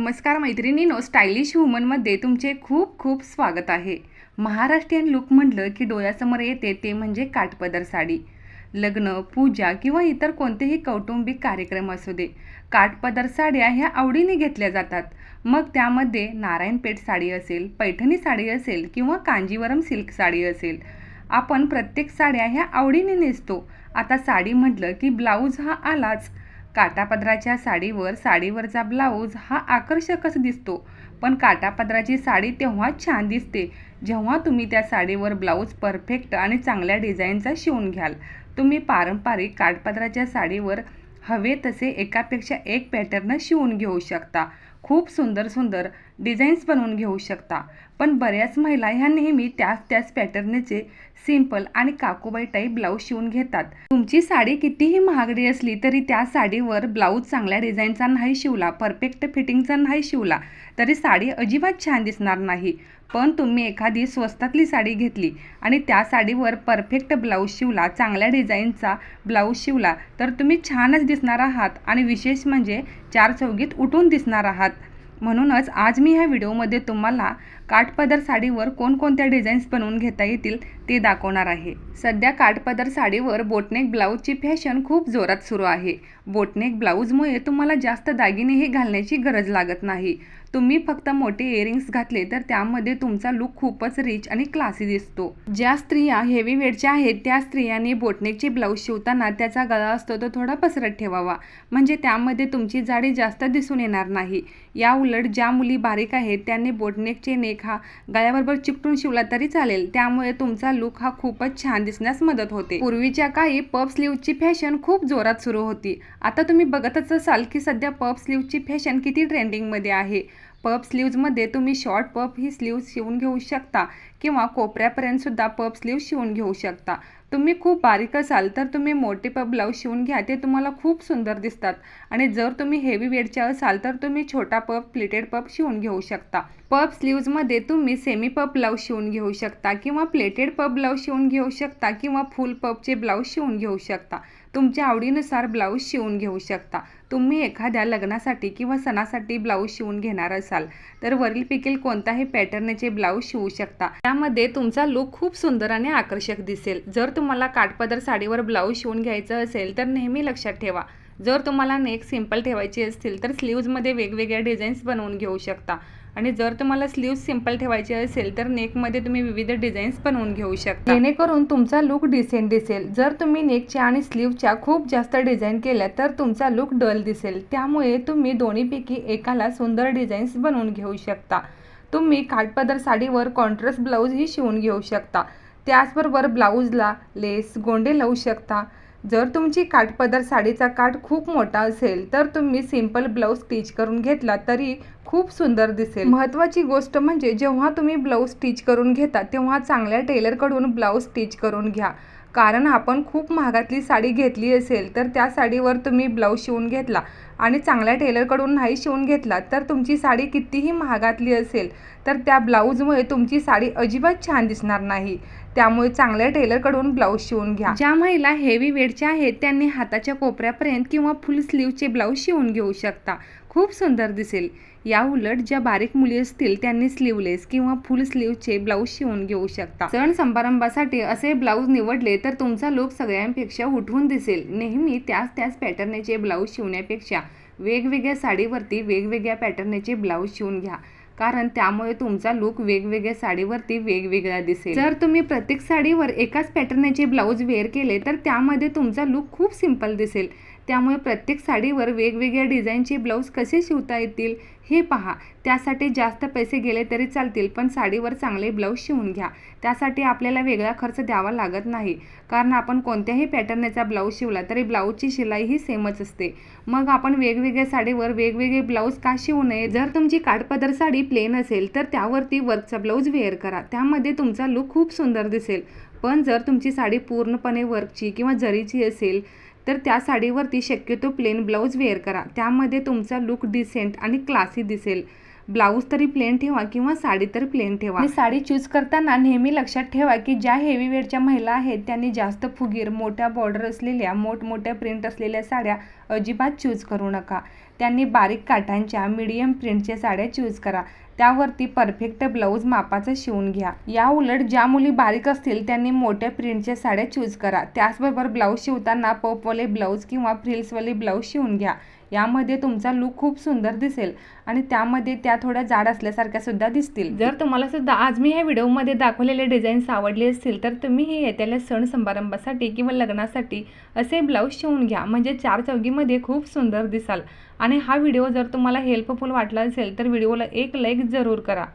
नमस्कार मैत्रिणीनो स्टायलिश वुमनमध्ये तुमचे खूप खूप स्वागत आहे. महाराष्ट्रीयन लुक म्हटलं की डोळ्यासमोर येते ते म्हणजे काठपदर साडी. लग्न पूजा किंवा इतर कोणतेही कौटुंबिक कार्यक्रम असू दे काठपदर साड्या ह्या आवडीने घेतल्या जातात. मग त्यामध्ये नारायणपेठ साडी असेल पैठणी साडी असेल किंवा कांजीवरम सिल्क साडी असेल आपण प्रत्येक साड्या ह्या आवडीने नेसतो. आता साडी म्हटलं की ब्लाऊज हा आलाच. काटापदराच्या साडीवर साडीवरचा ब्लाऊज हा आकर्षकच दिसतो. पण काटापदराची साडी तेव्हा छान दिसते जेव्हा तुम्ही त्या साडीवर ब्लाऊज परफेक्ट आणि चांगल्या डिझाईनचा शिवून घ्याल. तुम्ही पारंपरिक काटपदराच्या साडीवर हवे तसे एकापेक्षा एक पॅटर्न शिवून घेऊ शकता. खूप सुंदर सुंदर डिझाईन्स बनवून घेऊ शकता. पण बऱ्याच महिला ह्या नेहमी त्याच त्याच पॅटर्नचे सिंपल आणि काकूबाई टाईप ब्लाऊज शिवून घेतात. तुमची साडी कितीही महागडी असली तरी त्या साडीवर ब्लाऊज चांगल्या डिझाईनचा नाही शिवला परफेक्ट फिटिंगचा नाही शिवला तरी साडी अजिबात छान दिसणार नाही. पण तुम्ही एखादी स्वस्तातली साडी घेतली आणि त्या साडीवर परफेक्ट ब्लाऊज शिवला चांगल्या डिझाईनचा ब्लाऊज शिवला तर तुम्ही छानच दिसणार आहात आणि विशेष म्हणजे चार चौघीत उठून दिसणार आहात. म्हणूनच आज मी ह्या व्हिडिओमध्ये तुम्हाला काठपदर साडीवर कोणकोणत्या डिझाईन्स बनवून घेता येतील ते दाखवणार आहे. सध्या काठपदर साडीवर बोटनेक ब्लाऊजची फॅशन खूप जोरात सुरू आहे. बोटनेक ब्लाऊजमुळे तुम्हाला जास्त दागिनेही घालण्याची गरज लागत नाही. तुम्ही फक्त मोठे इयरिंग्स घातले तर त्यामध्ये तुमचा लुक खूपच रिच आणि क्लासी दिसतो. ज्या स्त्रिया हेवी वेटच्या आहेत त्या स्त्रियांनी बोटनेकचे ब्लाऊज शिवताना त्याचा गळा असतो तो थोडा पसरत ठेवावा. म्हणजे त्यामध्ये तुमची जाडी जास्त दिसून येणार नाही. या उलट ज्या मुली बारीक आहेत त्यांनी बोटनेकचे नेक हा गळ्याबरोबर चिकटून शिवला तरी चालेल. त्यामुळे तुमचा लुक हा खूपच छान दिसण्यास मदत होते. पूर्वीच्या काही पप स्लीवची फॅशन खूप जोरात सुरू होती. आता तुम्ही बघतच असाल की सध्या पप स्लीवची फॅशन किती ट्रेंडिंगमध्ये आहे. पप स्लीव्जमध्ये तुम्ही शॉर्ट पप ही स्लीव्ज शिवून घेऊ शकता किंवा कोपऱ्यापर्यंतसुद्धा पप स्लीव शिवून घेऊ शकता. तुम्ही खूप बारीक असाल तर तुम्ही मोठे पप ब्लाऊज शिवून घ्या ते तुम्हाला खूप सुंदर दिसतात. आणि जर तुम्ही हेवी वेटच्या असाल तर तुम्ही छोटा पप प्लेटेड पप शिवून घेऊ शकता. पप स्लीव्जमध्ये तुम्ही सेमी पप ब्लाऊज शिवून घेऊ शकता किंवा प्लेटेड पप ब्लाऊज शिवून घेऊ शकता किंवा फुल पपचे ब्लाऊज शिवून घेऊ शकता. तुमच्या आवडीनुसार ब्लाऊज शिवून घेऊ शकता. तुम्ही एखाद्या लग्नासाठी किंवा सणासाठी ब्लाऊज शिवून घेणार असाल तर वरीलपैकी कोणताही पॅटर्नचे ब्लाऊज शिवू शकता. त्यामध्ये तुमचा लुक खूप सुंदर आणि आकर्षक दिसेल. जर तुम्हाला काठपदर साडीवर ब्लाऊज शिवून घ्यायचं असेल तर नेहमी लक्षात ठेवा. जर तुम्हाला नेक सिंपल ठेवायची असतील तर स्लीव्जमध्ये वेगवेगळ्या डिझाईन्स बनवून घेऊ शकता. आणि जर तुम्हाला स्लीव्ज सिंपल ठेवायचे असेल तर नेकमध्ये तुम्ही विविध डिझाईन्स बनवून घेऊ शकता. जेणेकरून तुमचा लुक डिसेंट दिसेल. जर तुम्ही नेकच्या आणि स्लीवच्या खूप जास्त डिझाईन केल्या तर तुमचा लुक डल दिसेल. त्यामुळे तुम्ही दोन्हीपैकी एकाला सुंदर डिझाईन्स बनवून घेऊ शकता. तुम्ही काठपदर साडीवर कॉन्ट्रास्ट ब्लाऊजही शिवून घेऊ शकता. त्याचबरोबर ब्लाऊजला लेस गोंडे लावू शकता. जर तुमची काठपदर साडीचा काठ खूप मोठा असेल तर तुम्ही सिंपल ब्लाऊज स्टिच करून घेतला तरी खूप सुंदर दिसेल. महत्त्वाची गोष्ट म्हणजे जेव्हा तुम्ही ब्लाऊज स्टिच करून घेता तेव्हा चांगल्या टेलरकडून ब्लाऊज स्टिच करून घ्या. कारण आपण खूप महागातली साडी घेतली असेल तर त्या साडीवर तुम्ही ब्लाऊज शिवून घेतला. आणि चांगल्या टेलरकडून नाही शिवून घेतला तर तुमची साडी कितीही महागातली असेल तर त्या ब्लाऊजमुळे तुमची साडी अजिबात छान दिसणार नाही. त्यामुळे चांगल्या टेलरकडून ब्लाऊज शिवून घ्या. ज्या महिला हेवी वेटच्या आहेत त्यांनी हाताच्या कोपऱ्यापर्यंत किंवा फुल स्लीवचे ब्लाऊज शिवून घेऊ शकता. खूप सुंदर दिसेल. या उलट ज्या बारीक मुली असतील त्यांनी स्लीवलेस किंवा फुल स्लीवचे ब्लाऊज शिवून घेऊ शकता. सण समारंभासाठी असे ब्लाऊज निवडले तर तुमचा लुक सगळ्यांपेक्षा उठवून दिसेल. नेहमी त्याच त्याच पॅटर्नचे ब्लाऊज शिवण्यापेक्षा वेगवेगळ्या साडीवरती वेगवेगळ्या पॅटर्नचे ब्लाऊज शिवून घ्या. कारण त्यामुळे तुमचा लुक वेगवेगळ्या साडीवरती वेगवेगळा दिसेल. जर तुम्ही प्रत्येक साडीवर एकाच पॅटर्नचे ब्लाऊज वेअर केले तर त्यामध्ये तुमचा लुक खूप सिंपल दिसेल. त्यामुळे प्रत्येक साडीवर वेगवेगळ्या डिझाईनचे ब्लाऊज कसे शिवता येतील हे पहा त्यासाठी जास्त पैसे गेले तरी चालतील पण साडीवर चांगले ब्लाऊज शिवून घ्या. त्यासाठी आपल्याला वेगळा खर्च द्यावा लागत नाही. कारण आपण कोणत्याही पॅटर्नचा ब्लाऊज शिवला तरी ब्लाऊजची शिलाई ही सेमच असते. मग आपण वेगवेगळ्या साडीवर वेगवेगळे ब्लाऊज का शिवू नये? जर तुमची काठपदर साडी प्लेन असेल तर त्यावरती वर्कचा ब्लाऊज वेअर करा. त्यामध्ये तुमचा लुक खूप सुंदर दिसेल. पण जर तुमची साडी पूर्णपणे वर्कची किंवा जरीची असेल तर त्या साडीवरती शक्यतो प्लेन ब्लाऊज वेअर करा. त्यामध्ये तुमचा लुक डिसेंट आणि क्लासी दिसेल. ब्लाऊज तरी प्लेन ठेवा किंवा साडी तर प्लेन ठेवा. आणि साडी चूज करताना नेहमी लक्षात ठेवा की ज्या हेवी वेटच्या महिला आहेत त्यांनी जास्त फुगीर मोठ्या बॉर्डर असलेल्या मोठमोठ्या प्रिंट असलेल्या साड्या अजिबात चूज करू नका. त्यांनी बारीक काठांच्या मीडियम प्रिंटच्या साड्या चूज करा. त्यावरती परफेक्ट ब्लाऊज मापाचं शिवून घ्या. या उलट ज्या मुली बारीक असतील त्यांनी मोठ्या प्रिंटच्या साड्या चूज करा. त्याचबरोबर ब्लाऊज शिवताना पपवाले ब्लाऊज किंवा फ्रिल्सवाले ब्लाऊज शिवून घ्या. यामध्ये तुमचा लुक खूप सुंदर दिसेल आणि त्यामध्ये त्या थोड्या जाड असल्यासारख्या सुद्धा दिसतील. जर तुम्हाला सुद्धा आज मी ह्या व्हिडिओमध्ये दाखवलेले डिझाईन्स आवडले असतील तर तुम्ही हे येत्याला सण समारंभासाठी किंवा लग्नासाठी असे ब्लाऊज शिवून घ्या. म्हणजे चार चौकीमध्ये खूप सुंदर दिसाल. आणि हा व्हिडिओ जर तुम्हाला हेल्पफुल वाटला असेल तर व्हिडिओला एक लाईक जरूर करा.